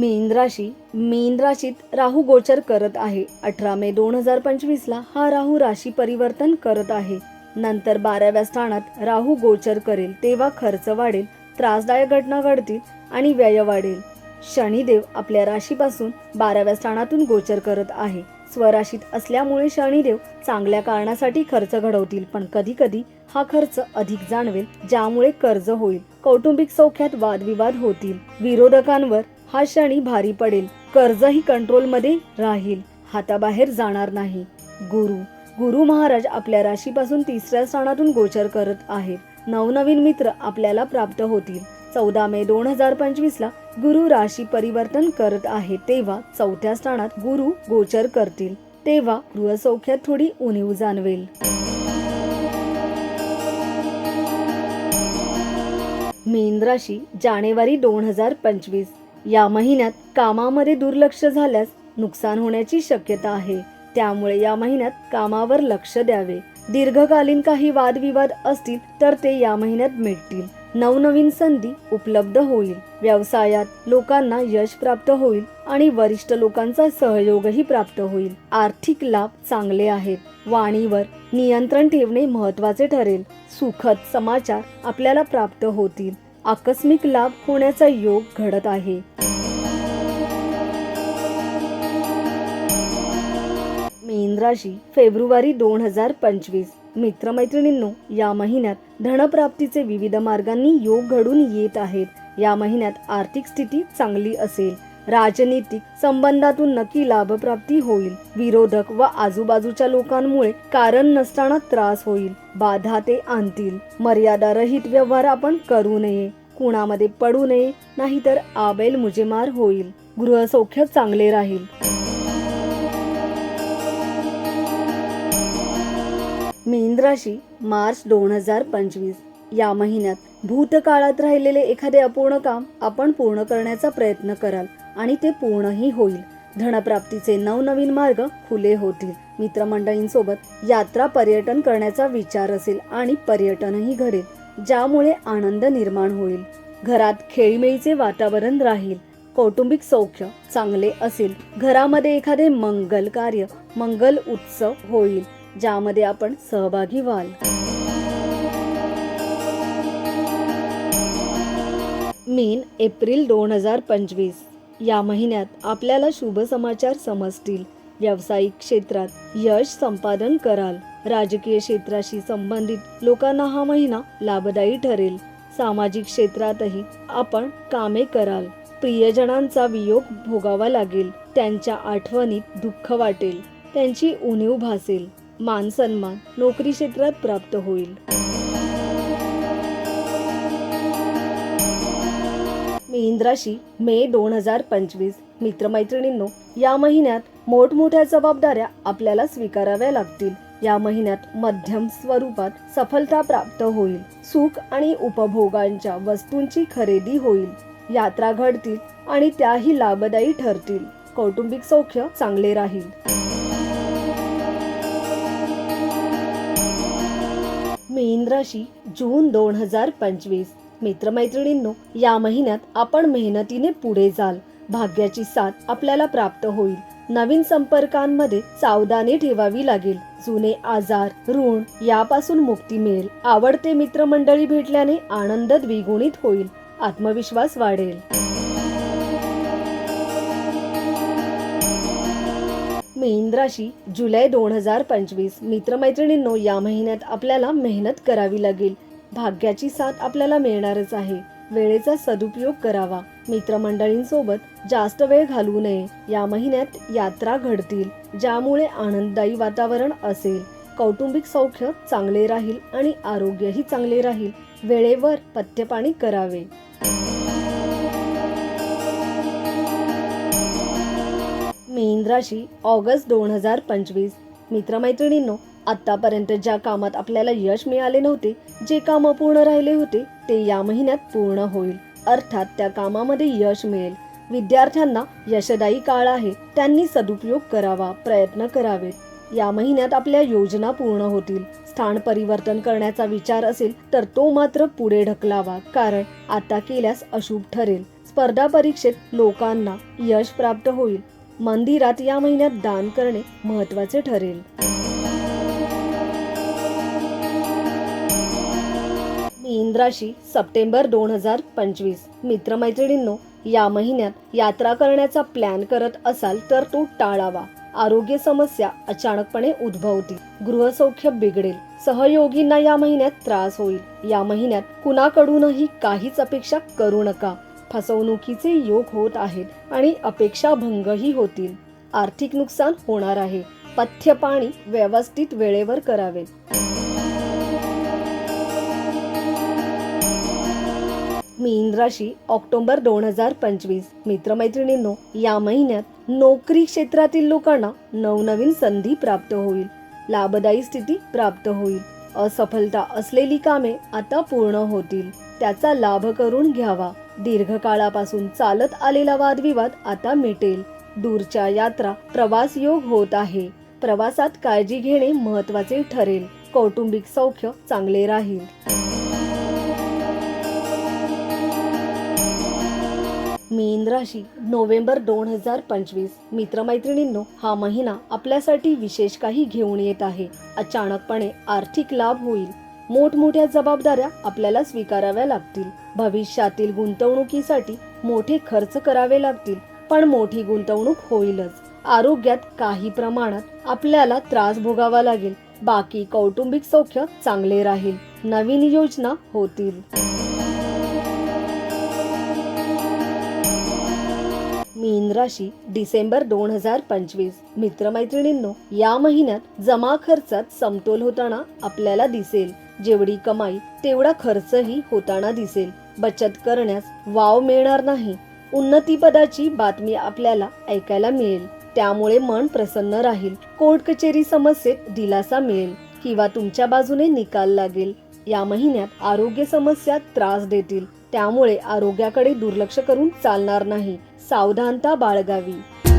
मीन राशी मीन राशीत राहू गोचर करत आहे. अठरा मे दोन हजार पंचवीसला हा राहू राशी परिवर्तन करत आहे. नंतर बाराव्या स्थानात राहू गोचर करेल तेव्हा खर्च वाढेल त्रासदायक घटना घडतील आणि व्यय वाढेल. शनिदेव आपल्या राशीपासून बाराव्या स्थानातून गोचर करत आहे. स्वराशीत असल्यामुळे शनिदेव चांगल्या कारणासाठी खर्च घडवतील पण कधी कधी हा खर्च अधिक जाणवेल ज्यामुळे कर्ज होईल. कौटुंबिक सौख्यात वादविवाद होतील. विरोधकांवर हा क्षणी भारी पडेल. कर्जही कंट्रोलमध्ये राहील. हाताबाहेर जाणार नाही. गुरु गुरु महाराज आपल्या राशीपासून तिसऱ्या स्थानातून गोचर करत आहेत. नवनवीन मित्र आपल्याला प्राप्त होतील. चौदा मे दोन हजार पंचवीस ला गुरु राशी परिवर्तन करत आहे तेव्हा चौथ्या स्थानात गुरु गोचर करतील. तेव्हा गृहसौख्यात थोडी उणीव जाणवेल. मीन राशी जानेवारी दोन हजार पंचवीस. या महिन्यात कामामध्ये दुर्लक्ष झाल्यास नुकसान होण्याची शक्यता आहे. त्यामुळे या महिन्यात कामावर लक्ष द्यावे. दीर्घकालीन काही वादविवाद असतील तर ते या महिन्यात मिटतील. नवनवीन संधी उपलब्ध होईल. व्यवसायात लोकांना यश प्राप्त होईल आणि वरिष्ठ लोकांचा सहयोगही प्राप्त होईल. आर्थिक लाभ चांगले आहेत. वाणीवर नियंत्रण ठेवणे महत्त्वाचे ठरेल. सुखद समाचार आपल्याला प्राप्त होतील. आकस्मिक लाभ होण्याचा योग घडत आहे. मीन राशी फेब्रुवारी दोन हजार पंचवीस. मित्रमैत्रिणींनो या महिन्यात धनप्राप्तीचे विविध मार्गांनी योग घडून येत आहेत. या महिन्यात आर्थिक स्थिती चांगली असेल. राजनीतिक संबंधातून नक्की लाभप्राप्ती होईल. विरोधक व आजूबाजूच्या लोकांमुळे कारण नसताना त्रास होईल. बाधा ते आणतील. मर्यादा रहित व्यवहार आपण करू नये. कुणामध्ये पडू नये नाहीतर आबेल मुजेमार होईल. गृहसौख्य चांगले राहील. मीन राशी मार्च दोन हजार पंचवीस. या महिन्यात भूतकाळात राहिलेले एखादे अपूर्ण काम आपण पूर्ण करण्याचा प्रयत्न कराल. आणि ते पूर्णही होईल. धनप्राप्तीचे नवनवीन मार्ग खुले होतील. मित्रमंडळींसोबत यात्रा पर्यटन करण्याचा विचार असेल आणि पर्यटनही घडेल ज्यामुळे आनंद निर्माण होईल. घरात खेळीमेळीचे वातावरण राहील. कौटुंबिक सौख्य चांगले असेल. घरामध्ये एखादे मंगल कार्य मंगल उत्सव होईल ज्यामध्ये आपण सहभागी व्हाल. मीन एप्रिल दोन हजार पंचवीस. या महिन्यात आपल्याला शुभ समाचार समजतील. व्यावसायिक क्षेत्रात यश संपादन कराल. राजकीय क्षेत्राशी संबंधित लोकांना हा महिना लाभदायी ठरेल. सामाजिक क्षेत्रातही आपण कामे कराल. प्रियजनांचा वियोग भोगावा लागेल. त्यांच्या आठवणीत दुःख वाटेल. त्यांची उणीव भासेल. मान सन्मान नोकरी क्षेत्रात प्राप्त होईल. इंद्राशी मे दोन हजार पंचवीस. मित्रमैत्रिणींनो या महिन्यात मोठमोठ्या जबाबदाऱ्या आपल्याला स्वीकाराव्या लागतील. या महिन्यात मध्यम स्वरूपात सफलता प्राप्त होईल. सुख आणि उपभोगांच्या वस्तूंची खरेदी होईल. यात्रा घडतील आणि त्याही लाभदायी ठरतील. कौटुंबिक सौख्य चांगले राहील. मीन राशी जून दोन हजार पंचवीस. मित्रमैत्रिणींनो या महिन्यात आपण मेहनतीने पुढे जाल. भाग्याची साथ आपल्याला प्राप्त होईल. नवीन संपर्कांमध्ये सावधानी ठेवावी लागेल. जुने आजार ऋण यापासून मुक्ती मिळेल. आवडते मित्रमंडळी भेटल्याने आनंद द्विगुणित होईल. आत्मविश्वास वाढेल. मीन राशी जुलै दोन हजार पंचवीस. मित्रमैत्रिणींनो या महिन्यात आपल्याला मेहनत करावी लागेल. भाग्याची साथ आपल्याला मिळणारच आहे. वेळेचा सदुपयोग करावा. मित्रमंडळींसोबत जास्त वेळ घालवू नये. या महिन्यात यात्रा घडतील ज्यामुळे आनंददायी वातावरण असेल. कौटुंबिक सौख्य चांगले राहील आणि आरोग्यही चांगले राहील. वेळेवर पथ्यपाणी करावे. मीन राशी ऑगस्ट दोन हजार पंचवीस. मित्रमैत्रिणींनो आतापर्यंत ज्या कामात आपल्याला यश मिळाले नव्हते जे काम अपूर्ण राहिले होते ते या महिन्यात पूर्ण होईल. अर्थात त्या कामामध्ये यश मिळेल. विद्यार्थ्यांना यशदायी काळ आहे. त्यांनी सदुपयोग करावा प्रयत्न करावेत. या महिन्यात आपल्या योजना पूर्ण होतील. स्थान परिवर्तन करण्याचा विचार असेल तर तो मात्र पुढे ढकलावा. कारण आता केल्यास अशुभ ठरेल. स्पर्धा परीक्षेत लोकांना यश प्राप्त होईल. मंदिरात या महिन्यात दान करणे महत्त्वाचे ठरेल. इंद्राशी सप्टेंबर दोन हजार पंचवीस. मित्रमैत्रिणींनो या महिन्यात यात्रा करण्याचा प्लॅन करत असाल तर तो टाळावा. आरोग्य समस्या अचानकपणे उद्भवतील. गृहसौख्य बिघडेल. सहयोगींना या महिन्यात त्रास होईल. या महिन्यात कुणाकडूनही काहीच अपेक्षा करू नका. फसवणुकीचे योग होत आहेत आणि अपेक्षा भंगही होतील. आर्थिक नुकसान होणार आहे. पथ्य पाणी व्यवस्थित वेळेवर करावे. मी इंद्राशी ऑक्टोबर दोन हजार पंचवीस. मित्रमैत्रिणींनो या महिन्यात नोकरी क्षेत्रातील लोकांना नवनवीन संधी प्राप्त होईल. लाभदायी स्थिती प्राप्त होईल. असफलता असलेली कामे आता पूर्ण होतील. त्याचा लाभ करून घ्यावा. दीर्घकाळापासून चालत आलेला वादविवाद आता मिटेल. दूरच्या यात्रा प्रवास योग होत आहे. प्रवासात काळजी घेणे महत्त्वाचे ठरेल. कौटुंबिक सौख्य चांगले राहील. मीन राशी नोव्हेंबर दोन हजार पंचवीस. मित्रमैत्रिणींनो हा महिना आपल्यासाठी विशेष काही घेऊन येत आहे. अचानकपणे आर्थिक लाभ होईल. मोठमोठ्या जबाबदाऱ्या आपल्याला स्वीकाराव्या लागतील. भविष्यातील गुंतवणुकीसाठी मोठे खर्च करावे लागतील पण मोठी गुंतवणूक होईलच. आरोग्यात काही प्रमाणात आपल्याला त्रास भोगावा लागेल. बाकी कौटुंबिक सौख्य चांगले राहील. नवीन योजना होतील. मीन डिसेंबर दोन हजार पंचवीस. मित्रमैत्रिणींनो या महिन्यात जमा खर्चात समतोल होताना आपल्याला दिसेल. जेवढी कमाई तेवढा खर्चही होताना दिसेल. बचत करण्यास वाव मिळणार नाही. उन्नतीपदाची बातमी आपल्याला ऐकायला मिळेल. त्यामुळे मन प्रसन्न राहील. कोर्ट कचेरी समस्येत दिलासा मिळेल किंवा तुमच्या बाजूने निकाल लागेल. या महिन्यात आरोग्य समस्या त्रास देतील. त्यामुळे आरोग्याकडे दुर्लक्ष करून चालणार नाही. सावधानता बाळगावी.